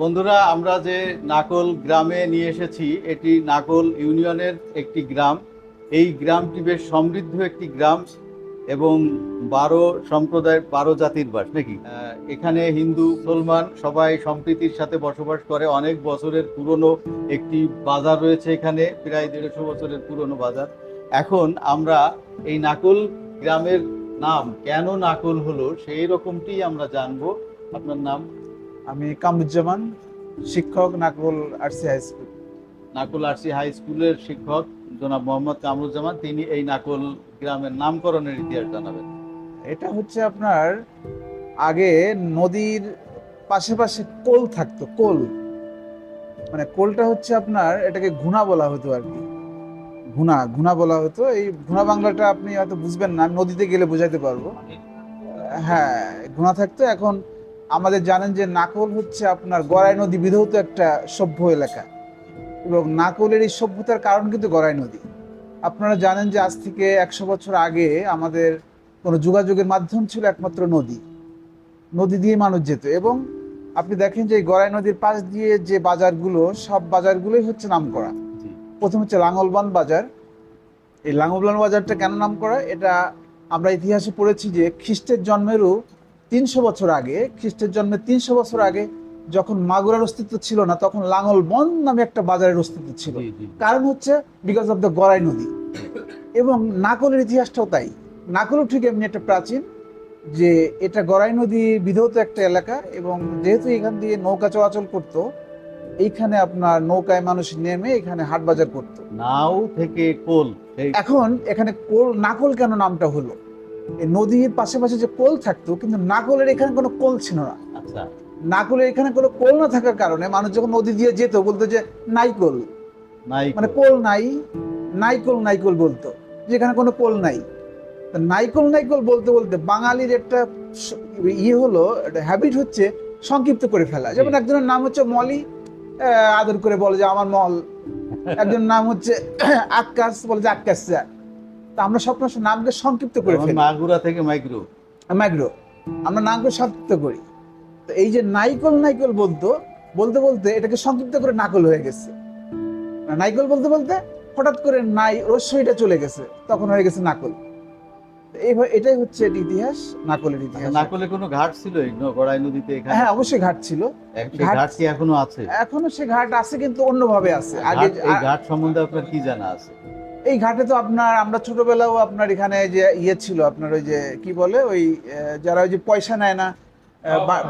বন্ধুরা, আমরা যে নাকল গ্রামে নিয়ে এসেছি, এটি নাকল ইউনিয়নের একটি গ্রাম। এই গ্রামটি বেশ সমৃদ্ধ একটি গ্রাম এবং বারো সম্প্রদায়ের বারো জাতির বাস, নাকি? এখানে হিন্দু, মুসলমান সবাই সম্প্রীতির সাথে বসবাস করে। অনেক বছরের পুরনো একটি বাজার রয়েছে এখানে, প্রায় দেড়শো বছরের পুরনো বাজার। এখন আমরা এই নাকল গ্রামের নাম, কেন নাকল হলো, সেই রকমটি আমরা জানব। আপনার নাম? আমি কামরুজ্জামান শিক্ষক Nakal RC high school. Nakul RC high স্কুলের শিক্ষক জনাব মোহাম্মদ কামরুজ্জামান তিনি এই নাকুল গ্রামের নামকরণের ইতিহাস জানাবেন। এটা হচ্ছে আপনার আগে নদীর পাশে পাশে কোল থাকতো কোল। মানে কোলটা হচ্ছে আপনার এটাকে ঘুণা বলা হতো আর কি। ঘুণা ঘুণা বলা হতো। এই ঘুণা বাংলাটা আপনি হয়তো বুঝবেন না নদীতে গেলে বোঝাইতে পারব। হ্যাঁ ঘুণা থাকতো। এখন আমাদের জানেন যে নাকল হচ্ছে আপনার গড়াই নদী বিধৌত একটা সভ্য এলাকা। এবং নাকলের এই সভ্যতার কারণ কিন্তু গড়াই নদী। আপনারা জানেন যে আজ থেকে একশো বছর আগে আমাদের কোনো যোগাযোগের মাধ্যম ছিল একমাত্র নদী। নদী দিয়ে মানুষ যেত এবং আপনি দেখেন যে এই গড়াই নদীর পাশ দিয়ে যে বাজারগুলো সব বাজারগুলোই হচ্ছে নাম করা প্রথম হচ্ছে লাঙ্গলবান বাজার। এই লাঙ্গলবান বাজারটা কেন নাম করা এটা আমরা ইতিহাসে পড়েছি যে খ্রিস্টের জন্মেরও তিনশো বছর আগে খ্রিস্টের জন্মে তিনশো বছর আগে যখন মাগুরার অস্তিত্ব ছিল না তখন লাঙ্গলবন নামে একটা বাজারের অস্তিত্ব ছিল। কারণ হচ্ছে বিকজ অফ দ্য গড়াই নদী। এবং নাকলের ইতিহাসটাও তাই। নাকলও ঠিক এমনি একটা প্রাচীন যে এটা গড়াই নদী বিধৌত একটা এলাকা এবং যেহেতু এখান দিয়ে নৌকা চলাচল করত এইখানে আপনার নৌকায় মানুষ নেমে এখানে হাট বাজার করত। নাও থেকে কোল এখন এখানে কোল নাকল কেন নামটা হলো? নদীর পাশে পাশে যে কোল থাকতো কিন্তু নাকলের এখানে কোনো কোল ছিল না। আচ্ছা। নাকলের এখানে কোনো কোল না থাকার কারণে মানুষ যখন নদী দিয়ে যেত বলতো যে নাইকল নাই মানে কোল। নাই নাইকল নাইকল বলতো যেখানে কোনো কোল নাই। নাইকল নাইকল বলতে বলতে বাঙালির একটা ইয়ে হলো একটা হ্যাবিট হচ্ছে সংক্ষিপ্ত করে ফেলা। যেমন একজনের নাম হচ্ছে মলি আহ, আদর করে বলে যে আমার মল। একজনের নাম হচ্ছে আকাশ বলে যে আকাশ স্যার। তা আমরা সব নামকে সংক্ষিপ্ত করে ফেলি। মাগুরা থেকে মাইগ্রো। ম্যাগ্রো আমরা নামকে সংক্ষিপ্ত করি। তো এই যে নাইকল নাইকল বলতো বলতে বলতে এটাকে সংক্ষিপ্ত করে নাকল হয়ে গেছে। নাইকল বলতে বলতে হঠাৎ করে নাই রস্যইটা চলে গেছে তখন হয়ে গেছে নাকল। এইভাবে এটাই হচ্ছে ইতিহাস নাকলের ইতিহাস। নাকলে কোনো ঘাট ছিল গড়াই নদীতে এখানে? হ্যাঁ অবশ্যই ঘাট ছিল। ঘাট- ঘাট কি এখনও আছে? এখনও সে ঘাট আছে কিন্তু অন্যভাবে আছে। আগে এই ঘাট সম্বন্ধে আপনার কি জানা আছে? এই ঘাটে তো আপনার, আমরা ছোটবেলাও আপনার এখানে যে ইয়ে ছিল, আপনার ওই যে কি বলে, ওই যারা ওই যে পয়সা নেয় না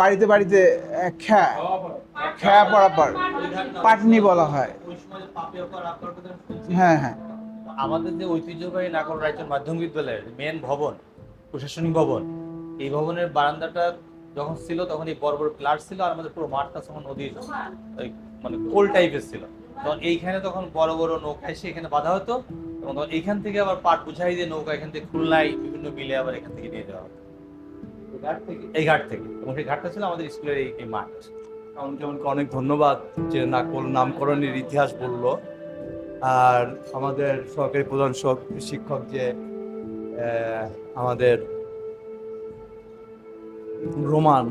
বাড়িতে বাড়িতে খ্যা খ্যা পড়াপার পাটনি বলা হয়। হ্যাঁ হ্যাঁ। আমাদের যে ঐতিহ্যবাহী নাগর রায়চন মাধ্যমিক বিদ্যালয়ের মেন ভবন, প্রশাসনিক ভবন, এই ভবনের বারান্দাটা যখন ছিল, তখন এই বড় বড় প্লাট ছিল, আর আমাদের পুরো মাঠটা তখন নদীর মানে কোল টাইপের ছিল। তখন এইখানে তখন বড় বড় নৌকা এসে এখানে বাধা হতো এবং তখন এইখান থেকে আবার পাট বুঝাই দিয়ে নৌকা এখান থেকে খুলনায় বিভিন্ন মিলে আবার এখান থেকে নিয়ে যাওয়া হতো। এই ঘাট থেকে? এবং সেই ঘাটটা ছিল আমাদের স্কুলের এই মাঠ। যেমনকে অনেক ধন্যবাদ যে নাকল নামকরণের ইতিহাস বলল। আর আমাদের সরকারি প্রধান শিক্ষক যে আমাদের রোমান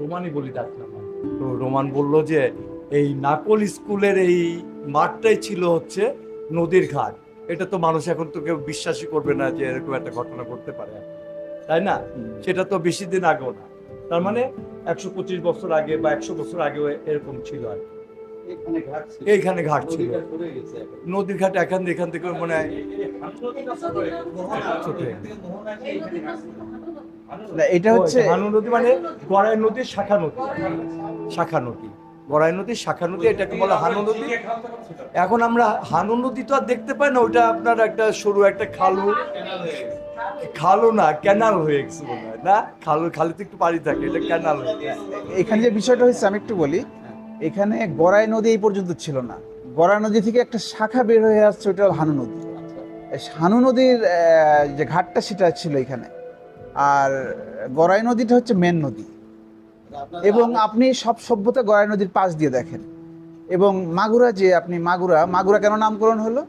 রোমানই বলি ডাকলাম। তো রোমান বলল যে এই নাকল স্কুলের এই মাঠটাই ছিল হচ্ছে নদীর ঘাট। এটা তো মানুষ এখন তো কেউ বিশ্বাসই করবে না যে এরকম একটা ঘটনা ঘটতে পারে। তাই না? সেটা তো বেশি দিন আগেও না। তার মানে একশো পঁচিশ বছর আগে বা একশো বছর আগেও এরকম ছিল আর কি। এখানে ঘাট ছিল। এইখানে ঘাট ছিল। নদীর ঘাট এখান এখান থেকে মনে হয় এটা হচ্ছে হানু নদী মানে গড়াই নদীর শাখা নদী। শাখা নদী। গড়াই নদী, শাখা নদী এটাকে বলা হানু নদী। এখন আমরা হানু নদী তো আর দেখতে পাই না, ওটা আপনার একটা সরু একটা খালু। খালু না ক্যানাল হয়ে গেছে মনে হয়, না? খালু একটু পানি থাকে, এটা ক্যানাল। এখানে যে বিষয়টা হচ্ছে আমি একটু বলি, এখানে গড়াই নদী এই পর্যন্ত ছিল না। গড়াই নদী থেকে একটা শাখা বের হয়ে আসছে ওটা হানু নদী। হানু নদীর যে ঘাটটা, সেটা ছিল এখানে। আর গড়াই নদীটা হচ্ছে মেন নদী। এবং আপনি সব সভ্যতা গড়াই নদীর পাশ দিয়ে দেখেন। এবং মাগুরা যে আপনি মাগুরা মাগুরা কেন নামকরণ হলো?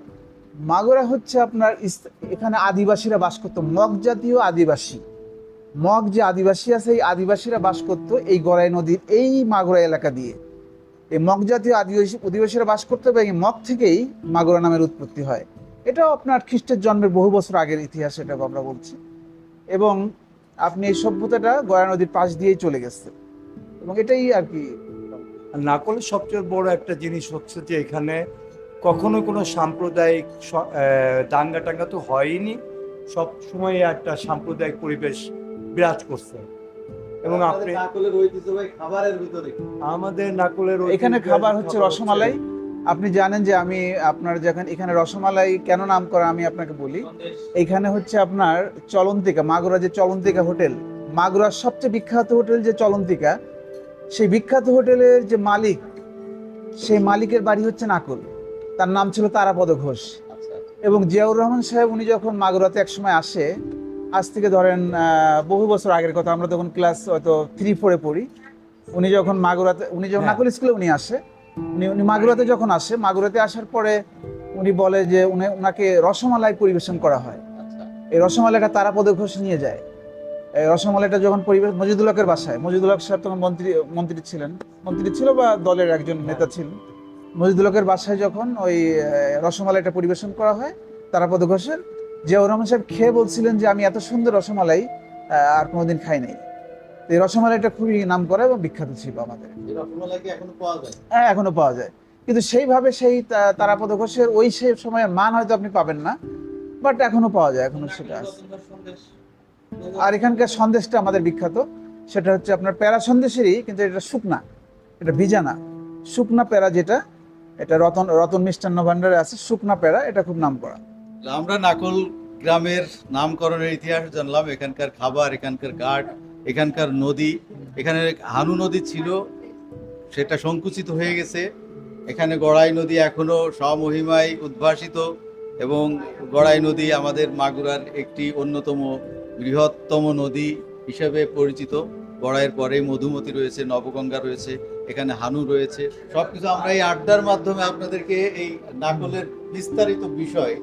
মাগুরা হচ্ছে আপনার এখানে আদিবাসীরা বাস করতো। মগ জাতীয় আদিবাসী। মগ যে আদিবাসী আছে, এই আদিবাসীরা বাস করতো এই গড়াই নদীর এই মাগুরা এলাকা দিয়ে। এই মগ জাতীয় আদিবাসী অধিবাসীরা বাস করতো এবং এই মগ থেকেই মাগুরা নামের উৎপত্তি হয়। এটাও আপনার খ্রিস্টের জন্মের বহু বছর আগের ইতিহাস এটা আমরা বলছি। এবং আপনি এই সভ্যতাটা গয়া নদীর পাশ দিয়েই চলে গেছে। এবং এটাই আর কি। নাকলের সবচেয়ে বড় একটা জিনিস হচ্ছে যে এখানে কখনো কোনো সাম্প্রদায়িক দাঙ্গা টাঙ্গা তো হয়নি সব সময় একটা সাম্প্রদায়িক পরিবেশ বিরাজ করছে। এবং আপনি খাবারের ভিতরে। আমাদের নাকলের এখানে খাবার হচ্ছে রসমালাই। আপনি জানেন যে আমি আপনার যখন এখানে রসমালাই কেন নাম করা আমি আপনাকে বলি? এখানে হচ্ছে আপনার চলন্তিকা মাগুরা যে চলন্তিকা হোটেল। মাগুরার সবচেয়ে বিখ্যাত হোটেল যে চলন্তিকা সেই বিখ্যাত হোটেলের যে মালিক সেই মালিকের বাড়ি হচ্ছে নাকুল। তার নাম ছিল তারাপদ ঘোষ। আচ্ছা। এবং জিয়াউর রহমান সাহেব উনি যখন মাগুরাতে একসময় আসে আজ থেকে ধরেন বহু বছর আগের কথা আমরা তখন ক্লাস হয়তো থ্রি ফোরে পড়ি। উনি যখন মাগুরাতে উনি যখন হ্যাঁ। নাকুল স্কুলে উনি আসে উনি উনি মাগুরাতে যখন আসে মাগুরাতে আসার পরে উনি বলে যে উনি ওনাকে রসমালাই পরিবেশন করা হয়। আচ্ছা। এই রসমালাইটা তারাপদ ঘোষ নিয়ে যায়। রসমালাইটা যখন পরিবেশ মজিদুল হকের বাসায় মজিদুল হক সাহেব তখন মন্ত্রী মন্ত্রী ছিলেন। মন্ত্রী ছিল বা দলের একজন নেতা ছিলেন মজিদুল হকের বাসায় যখন ওই রসমালাইটা পরিবেশন করা হয় তারাপদ ঘোষের জিয়াউর রহমান সাহেব খেয়ে বলছিলেন যে আমি এত সুন্দর রসমালাই আর কোনোদিন খাই নাই। এই রসমালাইটা খুবই নাম করা এবং বিখ্যাত ছিল আমাদের। হ্যাঁ এখনও পাওয়া যায়। কিন্তু সেইভাবে সেই তারাপদ ঘোষের ওই সেই সময়ের মান হয়তো আপনি পাবেন না বাট এখনও পাওয়া যায় এখনও সেটা আছে। আর এখানকার সন্দেশটা আমাদের বিখ্যাত। সেটা হচ্ছে আপনার প্যারা সন্দেশেরই, কিন্তু এটা শুকনা। এটা ভিজা না শুকনা প্যারা যেটা, এটা রতন রতন মিষ্টান্ন ভান্ডারে আছে, শুকনা প্যারা এটা খুব নাম করা। আমরা নাকল গ্রামের নামকরণের ইতিহাস জানলাম, এখানকার খাবার, এখানকার ঘাট, এখানকার নদী। এখানে হানু নদী ছিল, সেটা সংকুচিত হয়ে গেছে। এখানে গড়াই নদী এখনও স্বমহিমায় উদ্ভাসিত এবং গড়াই নদী আমাদের মাগুরার একটি অন্যতম বৃহত্তম নদী হিসেবে পরিচিত। গড়াইয়ের পরে মধুমতি রয়েছে, নবগঙ্গা রয়েছে, এখানে হানু রয়েছে। সবকিছু আমরা এই আড্ডার মাধ্যমে আপনাদেরকে এই নাকলের বিস্তারিত বিষয়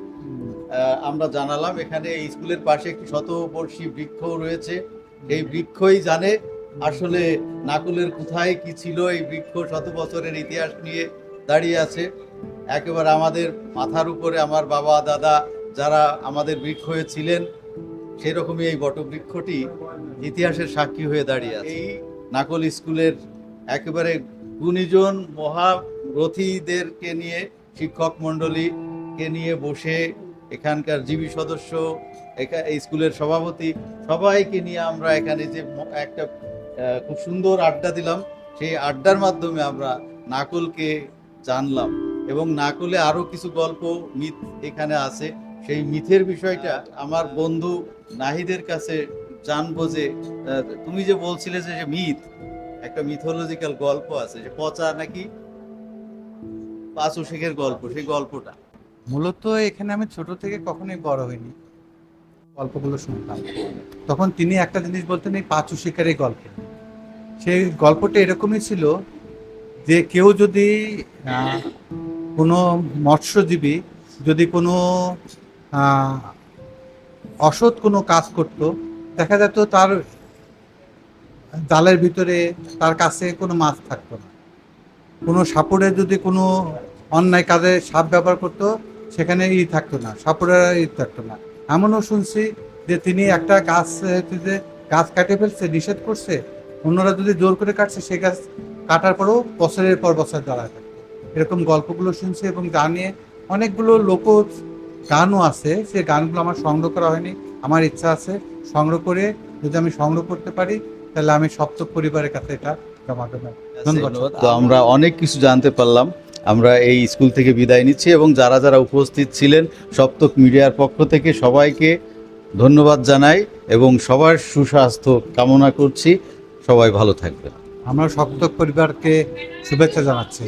আমরা জানালাম। এখানে এই স্কুলের পাশে একটি শতবর্ষী বৃক্ষ রয়েছে। এই বৃক্ষই জানে আসলে নাকুলের কোথায় কি ছিল। এই বৃক্ষ শত বছরের ইতিহাস নিয়ে দাঁড়িয়ে আছে। একেবারে আমাদের মাথার উপরে আমার বাবা, দাদা যারা আমাদের বৃক্ষ হয়ে ছিলেন সেরকমই এই বটবৃক্ষটি ইতিহাসের সাক্ষী হয়ে দাঁড়িয়ে আছে। এই নাকল স্কুলের একেবারে গুণীজন মহারথীদেরকে নিয়ে শিক্ষক মণ্ডলীকে নিয়ে বসে এখানকার জীবী সদস্য এই স্কুলের সভাপতি সবাইকে নিয়ে আমরা এখানে যে একটা খুব সুন্দর আড্ডা দিলাম। সেই আড্ডার মাধ্যমে আমরা নাকুলকে জানলাম এবং নাকুলে আরও কিছু গল্প মিথ এখানে আছে। সেই মিথের বিষয়টা আমার বন্ধু নাহিদের কাছে জানব যে তুমি যে বলছিলে যে মিথ, একটা মিথোলজিক্যাল গল্প আছে, যে পচা নাকি পাঁচু শেখের গল্প, সেই গল্পটা। মূলত এখানে আমি ছোট থেকে কখনোই বড় হইনি। গল্পগুলো শুনতাম। তখন তিনি একটা জিনিস বলতেন, এই পাঁচু শিকারের গল্প। সেই গল্পটা এরকমই ছিল যে কেউ যদি কোনো মৎস্যজীবী যদি কোনো অসৎ কোনো কাজ করত। দেখা যেত তার জালের ভিতরে তার কাছে কোনো মাছ থাকতো না। কোনো সাপুরে যদি কোনো অন্যায় কাজে সাপ ব্যবহার করতো, সেখানে ই থাকতো না সাপুরের ই থাকতো না। এমনও শুনছি যে তিনি একটা গাছ, যে গাছ কাটে ফেলছে, নিষেধ করছে, অন্যরা যদি জোর করে কাটছে, সে গাছ কাটার পরেও বছরের পর বছর দাঁড়ায় থাকতো। এরকম গল্পগুলো শুনছি এবং গানে অনেকগুলো লোক গানও আছে সে গানগুলো আমার সংগ্রহ করা হয়নি। আমার ইচ্ছা আছে সংগ্রহ করে যদি আমি সংগ্রহ করতে পারি তাহলে আমি সপ্তক পরিবারের কাছে এটা জমা দেবো। ধন্যবাদ। তো আমরা অনেক কিছু জানতে পারলাম। আমরা এই স্কুল থেকে বিদায় নিচ্ছি এবং যারা যারা উপস্থিত ছিলেন সপ্তক মিডিয়ার পক্ষ থেকে সবাইকে ধন্যবাদ জানাই এবং সবার সুস্বাস্থ্য কামনা করছি। সবাই ভালো থাকবেন। আমরা সপ্তক পরিবারকে শুভেচ্ছা জানাচ্ছি।